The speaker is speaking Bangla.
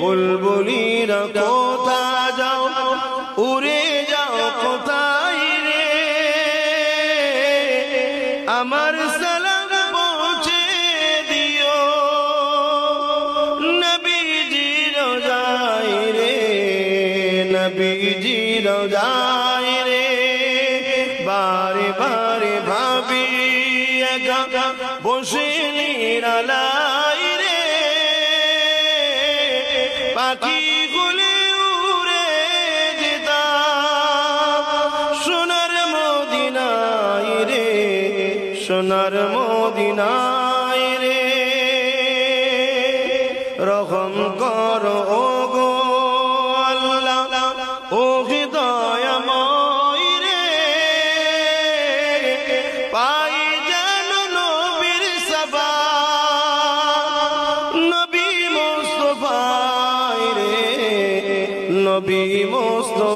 বুলবুলিরা কোথা যাও, উড়ে যাও কোথায় রে? আমার দিও রে বারে বারে ভাবি বসে নিরালাই পাখি গুলি উড়ে যেতাম সোনার মদিনায় রে, সোনার মদিনায় রে। রকম কর ও গো আল্লাহ, ও হৃদয়ময় রে। পাই নবী মোস্তফা